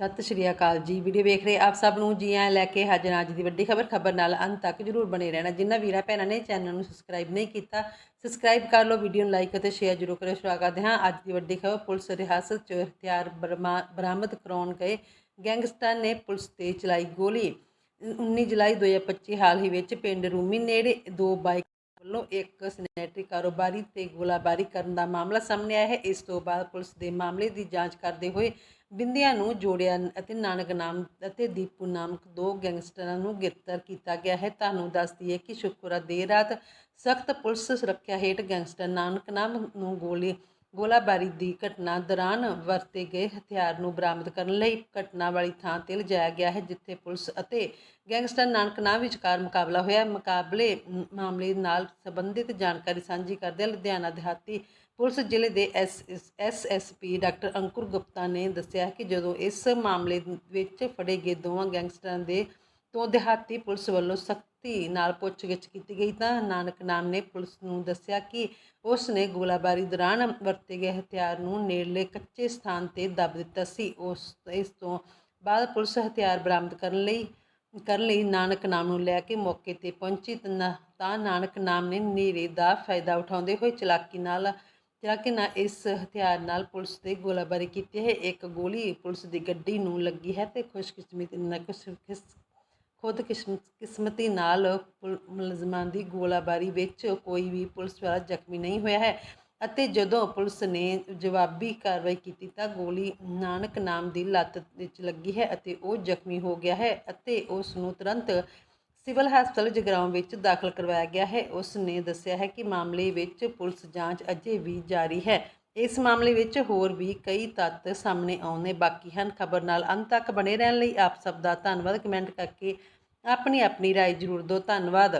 ਸਤਿ ਸ਼੍ਰੀ ਅਕਾਲ ਜੀ। ਵੀਡੀਓ ਵੇਖ ਰਹੇ ਆਪ ਸਭ ਨੂੰ ਜੀ ਆਇਆਂ ਲੈ ਕੇ ਹਾਜ਼ਰ ਅੱਜ ਦੀ ਵੱਡੀ ਖਬਰ। ਖਬਰ ਨਾਲ ਅੰਤ ਤੱਕ ਜਰੂਰ ਬਣੇ ਰਹਿਣਾ। ਜਿਨ੍ਹਾਂ ਵੀਰਾਂ ਭੈਣਾਂ ਨੇ ਚੈਨਲ ਨੂੰ ਸਬਸਕ੍ਰਾਈਬ ਨਹੀਂ ਕੀਤਾ, ਸਬਸਕ੍ਰਾਈਬ ਕਰ ਲਓ, ਵੀਡੀਓ ਨੂੰ ਲਾਈਕ ਅਤੇ ਸ਼ੇਅਰ ਜਰੂਰ ਕਰਿਓ। ਸ਼ੁਰੂ ਕਰਦੇ ਹਾਂ ਅੱਜ ਦੀ ਵੱਡੀ ਖਬਰ। ਪੁਲਿਸ ਰਿਹਾਸਤ 'ਚ ਹਥਿਆਰ ਬਰਮਾ- ਬਰਾਮਦ ਕਰਾਉਣ ਗਏ। ਗੈਂਗਸਟਰ ਨੇ ਪੁਲਿਸ ਤੇ ਚਲਾਈ ਗੋਲੀ। 19 ਜੁਲਾਈ 2025 ਹਾਲ ਹੀ ਵਿੱਚ ਪਿੰਡ ਰੂਮੀ ਨੇੜੇ ਦੋ ਬਾਈਕ ਵੱਲੋਂ ਇੱਕ ਸੈਨੇਟਰੀ ਕਾਰੋਬਾਰੀ ਤੇ ਗੋਲਾਬਾਰੀ ਕਰਨ ਦਾ ਮਾਮਲਾ ਸਾਹਮਣੇ ਆਇਆ ਹੈ। ਇਸ ਤੋਂ ਬਾਅਦ ਪੁਲਿਸ ਦੇ ਮਾਮਲੇ ਦੀ ਜਾਂਚ ਕਰਦੇ ਹੋਏ ਬਿੰਦੀਆਂ ਨੂੰ ਜੋੜਿਆ ਅਤੇ ਨਾਨਕ ਨਾਮ ਅਤੇ ਦੀਪੂ ਨਾਮਕ ਦੋ ਗੈਂਗਸਟਰਾਂ ਨੂੰ ਗ੍ਰਿਫਤਾਰ ਕੀਤਾ ਗਿਆ ਹੈ। ਤੁਹਾਨੂੰ ਦੱਸ ਦਈਏ ਕਿ ਸ਼ੁੱਕਰਵਾਰ ਦੇਰ ਰਾਤ ਸਖਤ ਪੁਲਿਸ ਸੁਰੱਖਿਆ ਹੇਠ ਗੈਂਗਸਟਰ ਨਾਨਕ ਨਾਮ ਨੂੰ ਗੋਲੀ ਗੋਲਾਬਾਰੀ ਦੀ ਘਟਨਾ ਦੌਰਾਨ ਵਰਤੇ ਗਏ ਹਥਿਆਰ ਨੂੰ ਬਰਾਮਦ ਕਰਨ ਲਈ ਘਟਨਾ ਵਾਲੀ ਥਾਂ ਤੇ ਲਿਜਾਇਆ ਗਿਆ ਹੈ, ਜਿੱਥੇ ਪੁਲਿਸ ਅਤੇ ਗੈਂਗਸਟਰ ਨਾਨਕ ਨਾਮ ਵਿਚਕਾਰ ਮੁਕਾਬਲਾ ਹੋਇਆ। ਮੁਕਾਬਲੇ ਮਾਮਲੇ ਨਾਲ ਸੰਬੰਧਿਤ ਜਾਣਕਾਰੀ ਸਾਂਝੀ ਕਰਦਿਆਂ ਲੁਧਿਆਣਾ ਦਿਹਾਤੀ ਪੁਲਿਸ ਜ਼ਿਲ੍ਹੇ ਦੇ ਐਸਐਸਪੀ ਡਾਕਟਰ ਅੰਕੁਰ ਗੁਪਤਾ ਨੇ ਦੱਸਿਆ ਕਿ ਜਦੋਂ ਇਸ ਮਾਮਲੇ ਵਿੱਚ ਫੜੇ ਗਏ ਦੋਵਾਂ ਗੈਂਗਸਟਰਾਂ ਦੇ ਤੋਂ ਦਿਹਾਤੀ ਪੁਲਿਸ ਵੱਲੋਂ ਸਖਤੀ ਨਾਲ ਪੁੱਛਗਿੱਛ ਕੀਤੀ ਗਈ ਤਾਂ ਨਾਨਕ ਨਾਮ ਨੇ ਪੁਲਿਸ ਨੂੰ ਦੱਸਿਆ ਕਿ ਉਸ ਨੇ ਗੋਲਾਬਾਰੀ ਦੌਰਾਨ ਵਰਤੇ ਗਏ ਹਥਿਆਰ ਨੂੰ ਨੇੜਲੇ ਕੱਚੇ ਸਥਾਨ ਤੇ ਦੱਬ ਦਿੱਤਾ ਸੀ। ਉਸ, ਇਸ ਤੋਂ ਬਾਅਦ ਪੁਲਿਸ ਹਥਿਆਰ ਬਰਾਮਦ ਕਰਨ ਲਈ ਕਰਨ ਲਈ ਨਾਨਕ ਨਾਮ ਨੂੰ ਲੈ ਕੇ ਮੌਕੇ ਤੇ ਪਹੁੰਚੀ ਤਾਂ ਨਾਨਕ ਨਾਮ ਨੇ ਨੇਰੇ ਦਾ ਫਾਇਦਾ ਉਠਾਉਂਦੇ ਹੋਏ ਚਲਾਕੀ ਨਾਲ ਚਲਾਕੀ ਨਾਲ ਇਸ ਹਥਿਆਰ ਨਾਲ ਪੁਲਿਸ ਤੇ ਗੋਲਾਬਾਰੀ ਕੀਤੀ ਹੈ। ਇੱਕ ਗੋਲੀ ਪੁਲਿਸ ਦੀ ਗੱਡੀ ਨੂੰ ਲੱਗੀ ਹੈ ਤੇ ਖੁਸ਼ਕਿਸਮਤੀ ਨਾਲ ਖੁਸ਼ ਖੁਦ ਕਿਸਮ- ਕਿਸਮਤੀ ਨਾਲ ਪੁਲ- ਮੁਲਜ਼ਮਾਂ ਦੀ ਗੋਲਾਬਾਰੀ ਵਿੱਚ ਕੋਈ ਵੀ ਪੁਲਿਸ ਵਾਲਾ ਜ਼ਖਮੀ ਨਹੀਂ ਹੋਇਆ ਹੈ ਅਤੇ ਜਦੋਂ ਪੁਲਿਸ ਨੇ ਜਵਾਬੀ ਕਾਰਵਾਈ ਕੀਤੀ ਤਾਂ ਗੋਲੀ ਨਾਨਕ ਨਾਮ ਦੀ ਲੱਤ ਵਿੱਚ ਲੱਗੀ ਹੈ ਅਤੇ ਉਹ ਜ਼ਖਮੀ ਹੋ ਗਿਆ ਹੈ ਅਤੇ ਉਸ ਨੂੰ ਤੁਰੰਤ ਸਿਵਲ ਹਸਪਤਾਲ ਜਗਰਾਉਂ ਵਿੱਚ ਦਾਖਲ ਕਰਵਾਇਆ ਗਿਆ ਹੈ। ਉਸ ਨੇ ਦੱਸਿਆ ਹੈ ਕਿ ਮਾਮਲੇ ਵਿੱਚ ਪੁਲਿਸ ਜਾਂਚ ਅਜੇ ਵੀ ਜਾਰੀ ਹੈ। ਇਸ ਮਾਮਲੇ ਵਿੱਚ ਹੋਰ ਵੀ ਕਈ ਤੱਥ ਸਾਹਮਣੇ ਆਉਣੇ ਬਾਕੀ ਹਨ ਖਬਰ ਨਾਲ ਅੰਤ ਤੱਕ ਬਣੇ ਰਹਿਣ ਲਈ ਆਪ ਸਭ ਦਾ ਧੰਨਵਾਦ ਕਮੈਂਟ ਕਰਕੇ ਆਪਣੀ ਆਪਣੀ رائے ਜ਼ਰੂਰ ਦਿਓ ਧੰਨਵਾਦ